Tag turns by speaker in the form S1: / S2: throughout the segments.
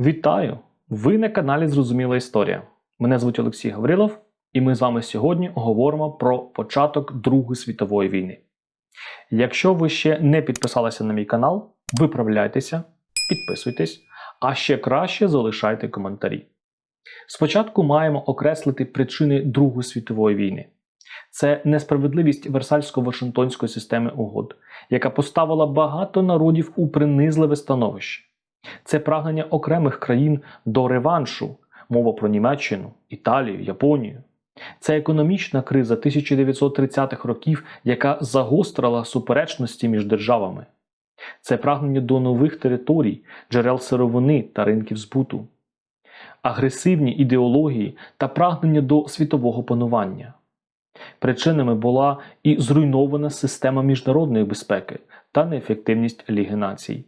S1: Вітаю! Ви на каналі Зрозуміла Історія. Мене звуть Олексій Гаврилов, і ми з вами сьогодні говоримо про початок Другої світової війни. Якщо ви ще не підписалися на мій канал, виправляйтеся, підписуйтесь, а ще краще залишайте коментарі. Спочатку маємо окреслити причини Другої світової війни. Це несправедливість Версальсько-Вашингтонської системи угод, яка поставила багато народів у принизливе становище. Це прагнення окремих країн до реваншу, мова про Німеччину, Італію, Японію. Це економічна криза 1930-х років, яка загострила суперечності між державами. Це прагнення до нових територій, джерел сировини та ринків збуту, агресивні ідеології та прагнення до світового панування. Причинами була і зруйнована система міжнародної безпеки та неефективність Ліги націй,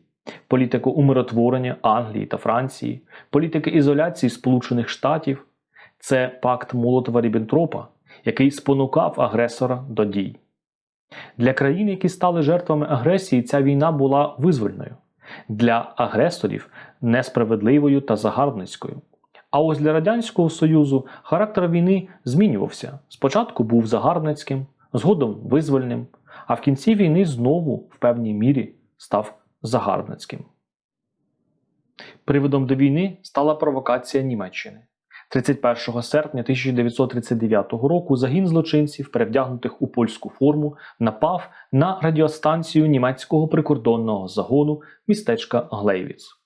S1: політика умиротворення Англії та Франції, політика ізоляції Сполучених Штатів це пакт Молотова Ріббентропа, який спонукав агресора до дій. Для країн, які стали жертвами агресії, ця війна була визвольною, для агресорів несправедливою та загарбницькою. А ось для Радянського Союзу характер війни змінювався. Спочатку був загарбницьким, згодом визвольним, а в кінці війни знову в певній мірі став загарбницьким. Приводом до війни стала провокація Німеччини. 31 серпня 1939 року загін злочинців, перевдягнутих у польську форму, напав на радіостанцію німецького прикордонного загону містечка Глейвіц.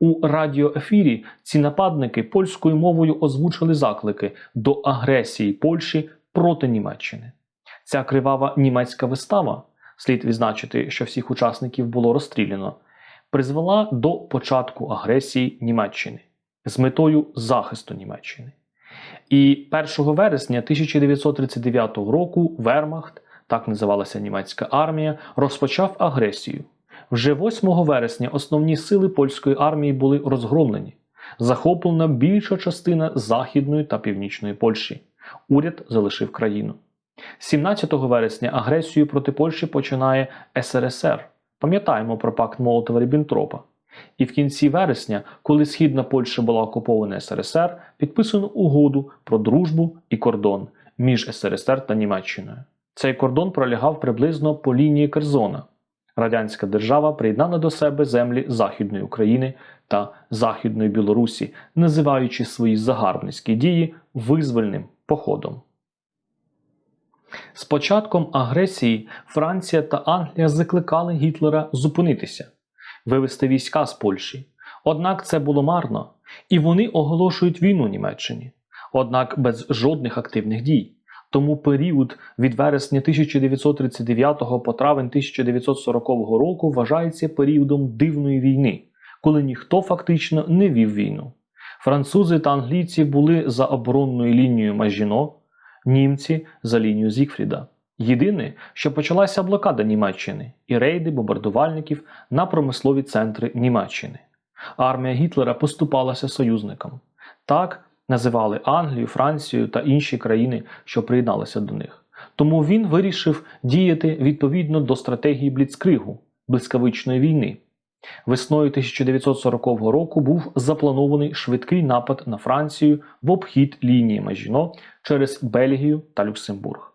S1: У радіоефірі ці нападники польською мовою озвучили заклики до агресії Польщі проти Німеччини. Ця кривава німецька вистава, слід відзначити, що всіх учасників було розстріляно, призвела до початку агресії Німеччини з метою захисту Німеччини. І 1 вересня 1939 року Вермахт, так називалася німецька армія, розпочав агресію. Вже 8 вересня основні сили польської армії були розгромлені. Захоплена більша частина Західної та Північної Польщі. Уряд залишив країну. 17 вересня агресію проти Польщі починає СРСР. Пам'ятаємо про пакт Молотова Ріббентропа. І в кінці вересня, коли Східна Польща була окупована СРСР, підписано угоду про дружбу і кордон між СРСР та Німеччиною. Цей кордон пролягав приблизно по лінії Керзона. Радянська держава приєднала до себе землі Західної України та Західної Білорусі, називаючи свої загарбницькі дії визвольним походом. З початком агресії Франція та Англія закликали Гітлера зупинитися, вивести війська з Польщі. Однак це було марно, і вони оголошують війну Німеччині, однак без жодних активних дій. Тому період від вересня 1939 по травень 1940 року вважається періодом дивної війни, коли ніхто фактично не вів війну. Французи та англійці були за оборонною лінією Мажіно, німці за лінією Зігфріда. Єдине, що почалася блокада Німеччини і рейди бомбардувальників на промислові центри Німеччини. Армія Гітлера поступалася союзникам. Так називали Англію, Францію та інші країни, що приєдналися до них. Тому він вирішив діяти відповідно до стратегії Бліцкригу блискавичної війни. Весною 1940 року був запланований швидкий напад на Францію в обхід лінії Мажіно через Бельгію та Люксембург.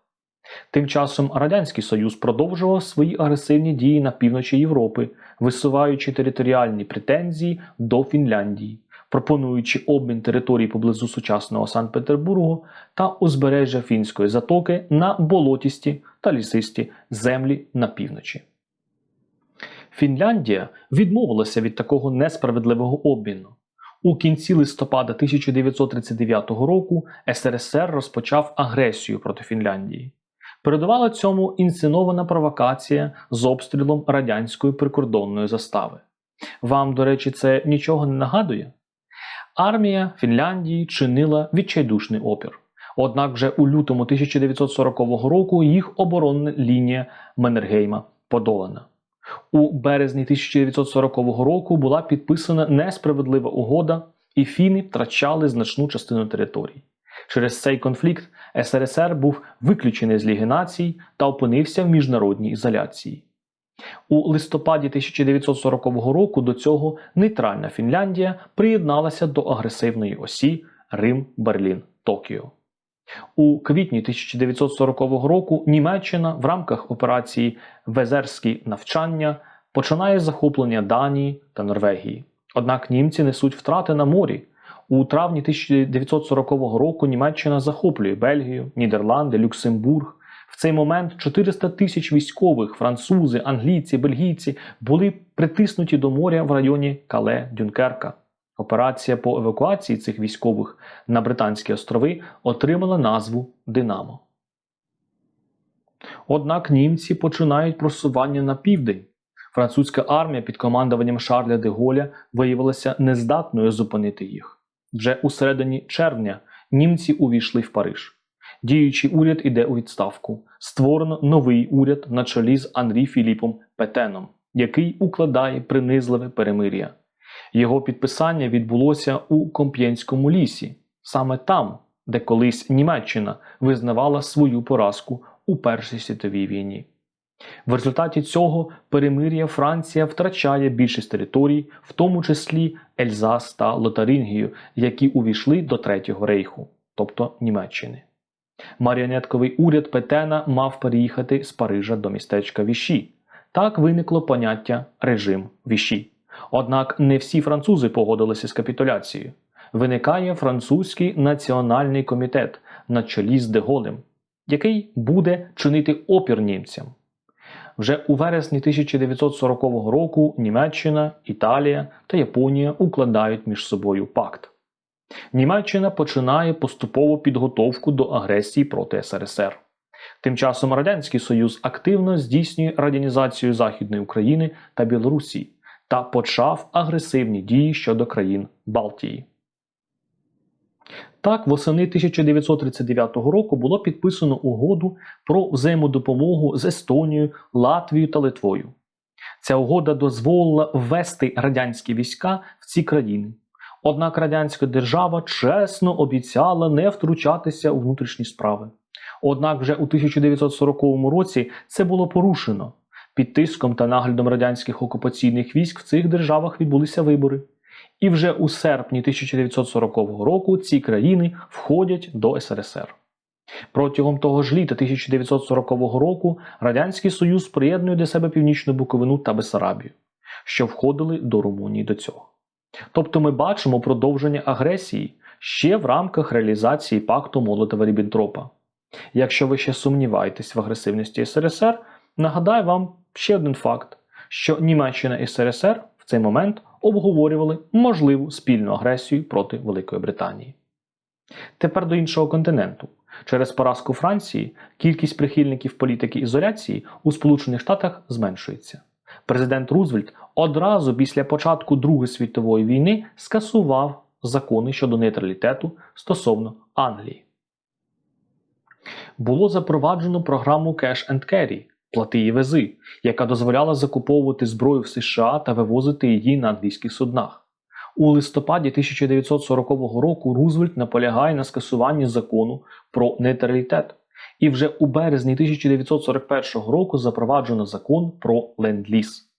S1: Тим часом Радянський Союз продовжував свої агресивні дії на півночі Європи, висуваючи територіальні претензії до Фінляндії, пропонуючи обмін територій поблизу сучасного Санкт-Петербургу та узбережжя Фінської затоки на болотісті та лісисті землі на півночі. Фінляндія відмовилася від такого несправедливого обміну. У кінці листопада 1939 року СРСР розпочав агресію проти Фінляндії. Передувала цьому інсценована провокація з обстрілом радянської прикордонної застави. Вам, до речі, це нічого не нагадує? Армія Фінляндії чинила відчайдушний опір. Однак вже у лютому 1940 року їх оборонна лінія Меннергейма подолана. У березні 1940 року була підписана несправедлива угода, і фіни втрачали значну частину територій. Через цей конфлікт СРСР був виключений з Ліги націй та опинився в міжнародній ізоляції. У листопаді 1940 року до цього нейтральна Фінляндія приєдналася до агресивної осі Рим, Берлін, Токіо. У квітні 1940 року Німеччина в рамках операції Везерські навчання починає захоплення Данії та Норвегії. Однак німці несуть втрати на морі. У травні 1940 року Німеччина захоплює Бельгію, Нідерланди, Люксембург. В цей момент 400 тисяч військових, французи, англійці, бельгійці були притиснуті до моря в районі Кале Дюнкерка. Операція по евакуації цих військових на Британські острови отримала назву Динамо. Однак німці починають просування на південь. Французька армія під командуванням Шарля де Голля виявилася нездатною зупинити їх. Вже у середині червня німці увійшли в Париж. Діючий уряд іде у відставку. Створено новий уряд на чолі з Анрі Філіпом Петеном, який укладає принизливе перемир'я. Його підписання відбулося у Комп'єнському лісі, саме там, де колись Німеччина визнавала свою поразку у Першій світовій війні. В результаті цього перемир'я Франція втрачає більшість територій, в тому числі Ельзас та Лотарингію, які увійшли до Третього рейху, тобто Німеччини. Маріонетковий уряд Петена мав переїхати з Парижа до містечка Віші. Так виникло поняття режим Віші. Однак не всі французи погодилися з капітуляцією. Виникає французький національний комітет на чолі з Деголем, який буде чинити опір німцям. Вже у вересні 1940 року Німеччина, Італія та Японія укладають між собою пакт. Німеччина починає поступову підготовку до агресії проти СРСР. Тим часом Радянський Союз активно здійснює радянізацію Західної України та Білорусі та почав агресивні дії щодо країн Балтії. Так, восени 1939 року було підписано угоду про взаємодопомогу з Естонією, Латвією та Литвою. Ця угода дозволила ввести радянські війська в ці країни. Однак радянська держава чесно обіцяла не втручатися у внутрішні справи. Однак вже у 1940 році це було порушено. Під тиском та наглядом радянських окупаційних військ в цих державах відбулися вибори. І вже у серпні 1940 року ці країни входять до СРСР. Протягом того ж літа 1940 року Радянський Союз приєднує до себе Північну Буковину та Бесарабію, що входили до Румунії до цього. Тобто ми бачимо продовження агресії ще в рамках реалізації пакту Молотова Ріббентропа. Якщо ви ще сумніваєтесь в агресивності СРСР, нагадаю вам ще один факт, що Німеччина і СРСР в цей момент обговорювали можливу спільну агресію проти Великої Британії. Тепер до іншого континенту. Через поразку Франції кількість прихильників політики ізоляції у Сполучених Штатах зменшується. Президент Рузвельт одразу після початку Другої світової війни скасував закони щодо нейтралітету стосовно Англії. Було запроваджено програму Cash and Carry плати і вези, яка дозволяла закуповувати зброю в США та вивозити її на англійських суднах. У листопаді 1940 року Рузвельт наполягає на скасуванні закону про нейтралітет. І вже у березні 1941 року запроваджено закон про ленд-ліз.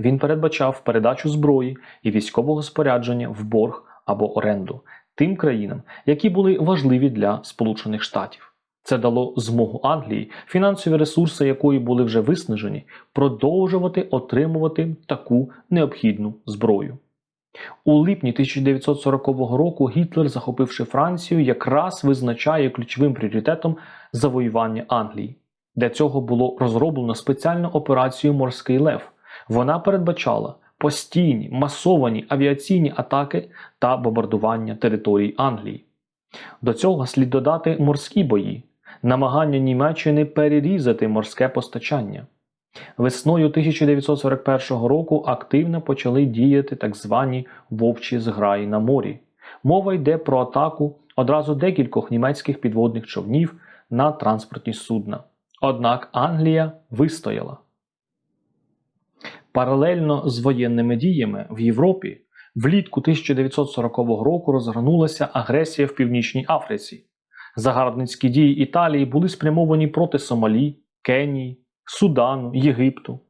S1: Він передбачав передачу зброї і військового спорядження в борг або оренду тим країнам, які були важливі для Сполучених Штатів. Це дало змогу Англії, фінансові ресурси якої були вже виснажені, продовжувати отримувати таку необхідну зброю. У липні 1940 року Гітлер, захопивши Францію, якраз визначає ключовим пріоритетом завоювання Англії. Для цього було розроблено спеціальну операцію Морський Лев. Вона передбачала постійні масовані авіаційні атаки та бомбардування територій Англії. До цього слід додати морські бої, намагання Німеччини перерізати морське постачання. Весною 1941 року активно почали діяти так звані вовчі зграї на морі. Мова йде про атаку одразу декількох німецьких підводних човнів на транспортні судна. Однак Англія вистояла. Паралельно з воєнними діями в Європі влітку 1940 року розгорнулася агресія в Північній Африці. Загарбницькі дії Італії були спрямовані проти Сомалі, Кенії, Судану, Єгипту.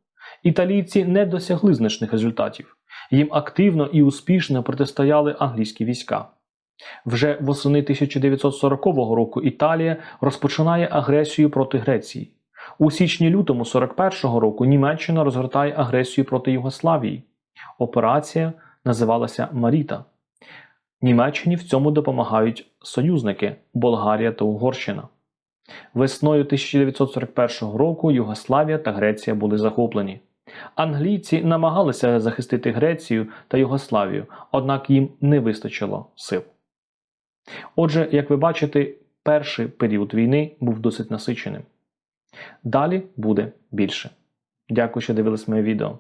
S1: Італійці не досягли значних результатів. Їм активно і успішно протистояли англійські війська. Вже восени 1940 року Італія розпочинає агресію проти Греції. У січні-лютому 41-го року Німеччина розгортає агресію проти Югославії. Операція називалася Маріта. Німеччині в цьому допомагають союзники Болгарія та Угорщина. Весною 1941 року Югославія та Греція були захоплені. Англійці намагалися захистити Грецію та Югославію, однак їм не вистачило сил. Отже, як ви бачите, перший період війни був досить насиченим. Далі буде більше. Дякую, що дивились моє відео.